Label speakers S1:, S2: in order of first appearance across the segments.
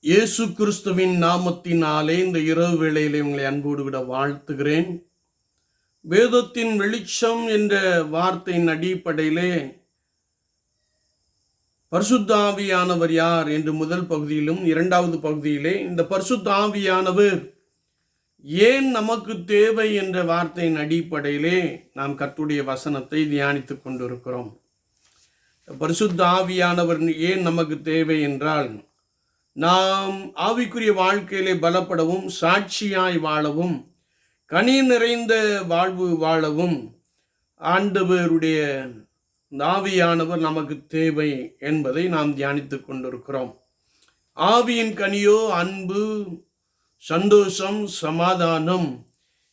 S1: இயேசு கிறிஸ்துவின் நாமத்தினாலே இந்த இரவு வேளையிலே உங்களை அன்போடு விட வாழ்த்துகிறேன். வேதத்தின் வெளிச்சம் என்ற வார்த்தையின் அடிப்படையிலே பரிசுத்தாவியானவர் யார் என்று முதல் பகுதியிலும் இரண்டாவது பகுதியிலே இந்த பரிசுத்தாவியானவர் ஏன் நமக்கு தேவை என்ற வார்த்தையின் அடிப்படையிலே நாம் கத்துடைய வசனத்தை தியானித்து கொண்டிருக்கிறோம். பரிசுத்த ஆவியானவர் ஏன் நமக்கு தேவை என்றால் நாம் ஆவிக்குரிய வாழ்க்கையிலே பலப்படவும் சாட்சியாய் வாழவும் கனி நிறைந்த வாழ்வு வாழவும் ஆண்டவருடைய ஆவியானவர் நமக்கு தேவை என்பதை நாம் தியானித்து கொண்டிருக்கிறோம். ஆவியின் கனியோ அன்பு சந்தோஷம் சமாதானம்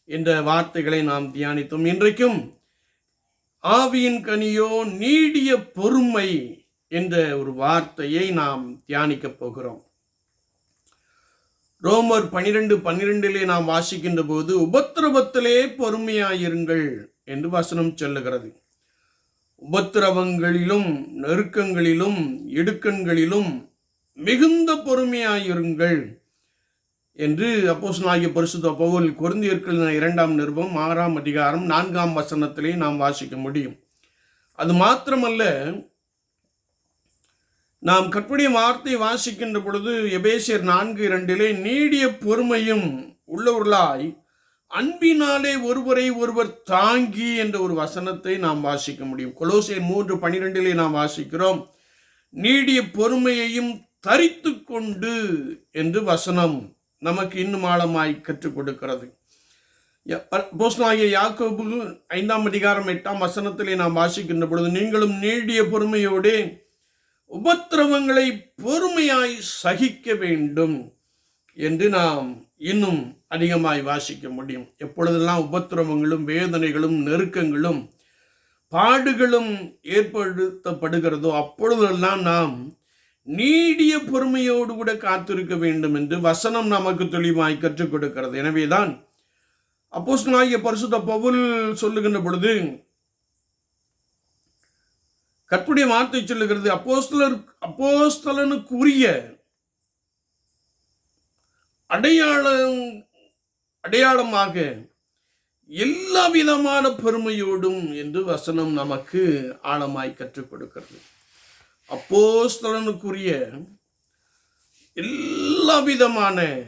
S1: என்ற வார்த்தைகளை நாம் தியானித்தோம். இன்றைக்கும் ஆவியின் கனியோ நீடிய பொறுமை என்ற ஒரு வார்த்தையை நாம் தியானிக்கப் போகிறோம். ரோமர் பனிரெண்டு பன்னிரெண்டிலே நாம் வாசிக்கின்ற போது உபத்திரவத்திலே பொறுமையாயிருங்கள் என்று வசனம் சொல்லுகிறது. உபத்திரவங்களிலும் நெருக்கங்களிலும் இடுக்கண்களிலும் மிகுந்த பொறுமையாயிருங்கள் என்று அப்போஸ்தலனாகிய பரிசுத்த பவுல் குருந்தியர்கள் இரண்டாம் நிருபம் ஆறாம் அதிகாரம் நான்காம் வசனத்திலே நாம் வாசிக்க முடியும். அது மாத்திரமல்ல நாம் கற்புடைய வார்த்தை வாசிக்கின்ற பொழுது எபேசியர் நான்கு இரண்டிலே நீடிய பொறுமையும் உள்ளவர்களாய் அன்பினாலே ஒருவரை ஒருவர் தாங்கி என்ற ஒரு வசனத்தை நாம் வாசிக்க முடியும். கொலோசியர் மூன்று பனிரெண்டிலே நாம் வாசிக்கிறோம் நீடிய பொறுமையையும் தரித்து கொண்டு என்று வசனம் நமக்கு இன்னும் ஆழமாய் கற்றுக் கொடுக்கிறது. போஸ்னாகிய யாக்கோபு ஐந்தாம் அதிகாரம் எட்டாம் வசனத்திலே நாம் வாசிக்கின்ற பொழுது நீங்களும் நீடிய பொறுமையோடே உபத்திரவங்களை பொறுமையாய் சகிக்க வேண்டும் என்று நாம் இன்னும் அதிகமாய் வாசிக்க முடியும். எப்பொழுதெல்லாம் உபத்திரவங்களும் வேதனைகளும் நெருக்கங்களும் பாடுகளும் ஏற்படுத்தப்படுகிறதோ அப்பொழுதெல்லாம் நாம் நீடிய பொறுமையோடு கூட காத்திருக்க வேண்டும் என்று வசனம் நமக்கு தெளிவாய் கற்றுக் கொடுக்கிறது. எனவேதான் அப்போஸ்தலனாகிய பரிசுத்த பவுல் சொல்லுகின்ற பொழுது கற்புடைய வார்த்தை சொல்லுகிறது அப்போஸ்தலர் அப்போஸ்தலனுக்குரிய அடையாளம் அடையாளமாக எல்லா விதமான பெருமையோடும் என்று வசனம் நமக்கு ஆழமாய் கற்றுக் கொடுக்கிறது. அப்போஸ்தலனுக்குரிய எல்லா விதமான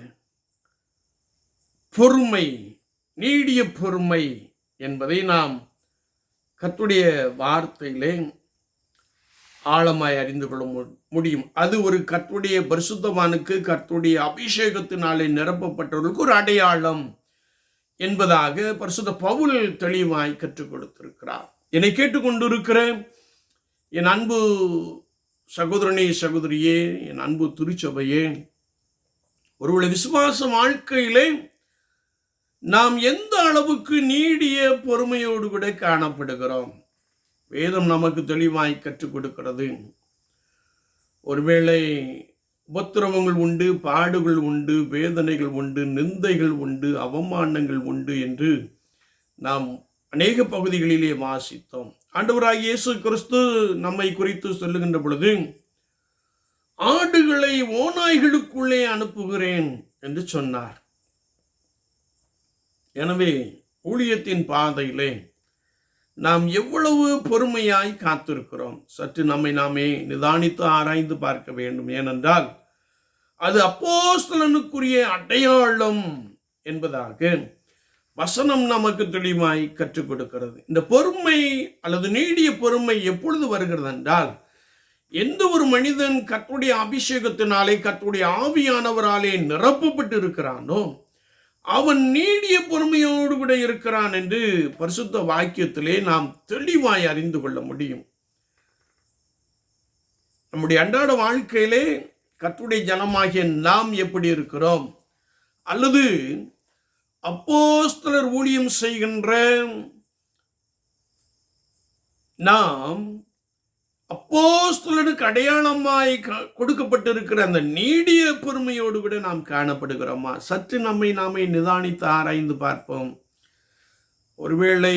S1: பொறுமை நீடிய பொறுமை என்பதை நாம் கத்துடைய வார்த்தையிலே ஆழமாய் அறிந்து கொள்ள முடியும். அது ஒரு கத்துடைய பரிசுத்தவானுக்கு கத்துடைய அபிஷேகத்தினாலே நிரப்பப்பட்டவர்களுக்கு ஒரு அடையாளம் என்பதாக பரிசுத்த பவுல் தெளிவாய் கற்றுக் கொடுத்திருக்கிறார். என்னை கேட்டுக்கொண்டிருக்கிற என் அன்பு சகோதரனே சகோதரியே என் அன்பு திருச்சபையே ஒருவேளை விசுவாச வாழ்க்கையிலே நாம் எந்த அளவுக்கு நீடிய பொறுமையோடு கூட காணப்படுகிறோம்? வேதம் நமக்கு தெளிவாய் கற்றுக் கொடுக்கிறது. ஒருவேளை உபத்திரவங்கள் உண்டு பாடுகள் உண்டு வேதனைகள் உண்டு நிந்தைகள் உண்டு அவமானங்கள் உண்டு என்று நாம் அநேக பகுதிகளிலே வாசித்தோம். ஆண்டவராக இயேசு கிறிஸ்து நம்மை குறித்து சொல்லுகின்ற பொழுது ஆடுகளை ஓநாய்களுக்குள்ளே அனுப்புகிறேன் என்று சொன்னார். எனவே ஊழியத்தின் பாதையிலே நாம் எவ்வளவு பொறுமையாய் காத்திருக்கிறோம்? சற்று நம்மை நாமே நிதானித்து ஆராய்ந்து பார்க்க வேண்டும். ஏனென்றால் அது அப்போஸ்தலனுக்குரிய அடையாளம் என்பதாக வசனம் நமக்கு தெளிவாய் கற்றுக் கொடுக்கிறது. இந்த பொறுமை அல்லது நீடிய பொறுமை எப்பொழுது வருகிறது என்றால் எந்த ஒரு மனிதன் கற்றுடைய அபிஷேகத்தினாலே கற்றுடைய ஆவியானவராலே நிரப்பப்பட்டு இருக்கிறானோ அவன் நீடிய பொறுமையோடு கூட இருக்கிறான் என்று பரிசுத்த வாக்கியத்திலே நாம் தெளிவாய் அறிந்து கொள்ள முடியும். நம்முடைய அன்றாட வாழ்க்கையிலே கத்துடைய ஜனமாகிய நாம் எப்படி இருக்கிறோம்? அல்லது அப்போஸ்தலர் ஊழியம் செய்கின்ற நாம் அப்போஸ்தலனுக்கு அடையாளமாய் கொடுக்கப்பட்டிருக்கிற அந்த நீடிய பொறுமையோடு கூட நாம் காணப்படுகிறோமா? சற்று நம்மை நாமே நிதானித்து ஆராய்ந்து பார்ப்போம். ஒருவேளை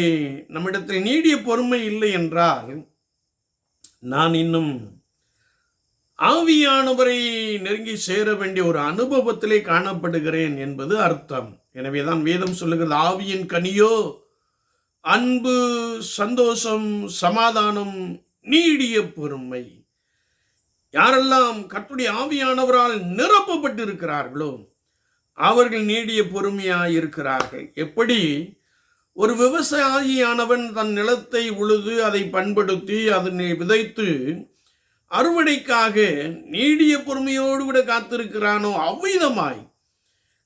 S1: நம்மிடத்தில் நீடிய பொறுமை இல்லை என்றால் நான் இன்னும் ஆவியானவரை நெருங்கி சேர வேண்டிய ஒரு அனுபவத்திலே காணப்படுகிறேன் என்பது அர்த்தம். எனவேதான் வேதம் சொல்லுகிறது ஆவியின் கனியோ அன்பு சந்தோஷம் சமாதானம் நீடிய பொறுமை யாரெல்லாம் கத்துடைய ஆவியானவரால் நிரப்பப்பட்டு இருக்கிறார்களோ அவர்கள் நீடிய பொறுமையாக இருக்கிறார்கள். எப்படி? ஒரு விவசாயியானவன் தன் நிலத்தை உழுது அதை பண்படுத்தி அதனை விதைத்து அறுவடைக்காக நீடிய பொறுமையோடு கூட காத்திருக்கிறானோ அவ்விதமாய்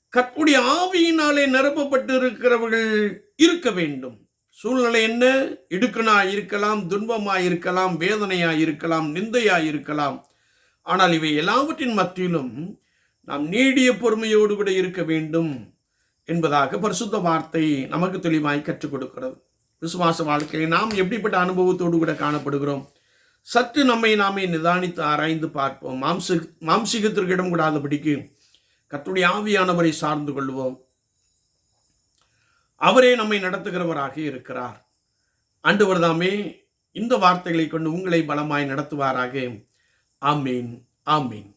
S1: கற்புடைய ஆவியினாலே நிரப்பப்பட்டு இருக்கிறவர்கள் இருக்க வேண்டும். சூழ்நிலை என்ன? இடுக்கனாய் இருக்கலாம் துன்பமா இருக்கலாம் வேதனையா இருக்கலாம் நிந்தையா இருக்கலாம் ஆனால் இவை எல்லாவற்றின் மத்தியிலும் நாம் நீடிய பொறுமையோடு கூட இருக்க வேண்டும் என்பதாக பரிசுத்த வார்த்தை நமக்கு தெளிவாய் கற்றுக் கொடுக்கிறது. விசுவாச வாழ்க்கையில் நாம் எப்படிப்பட்ட அனுபவத்தோடு கூட காணப்படுகிறோம்? சற்று நம்மை நாமே நிதானித்து ஆராய்ந்து பார்ப்போம். மாம்ச மாம்சிகத்திற்கு இடம் கூடாதபடிக்கு கத்துடைய ஆவியானவரை சார்ந்து கொள்வோம். அவரே நம்மை நடத்துகிறவராக இருக்கிறார். ஆண்டவர் தாமே இந்த வார்த்தைகளை கொண்டு உங்களை பலமாய் நடத்துவாராக. ஆமீன் ஆமீன்.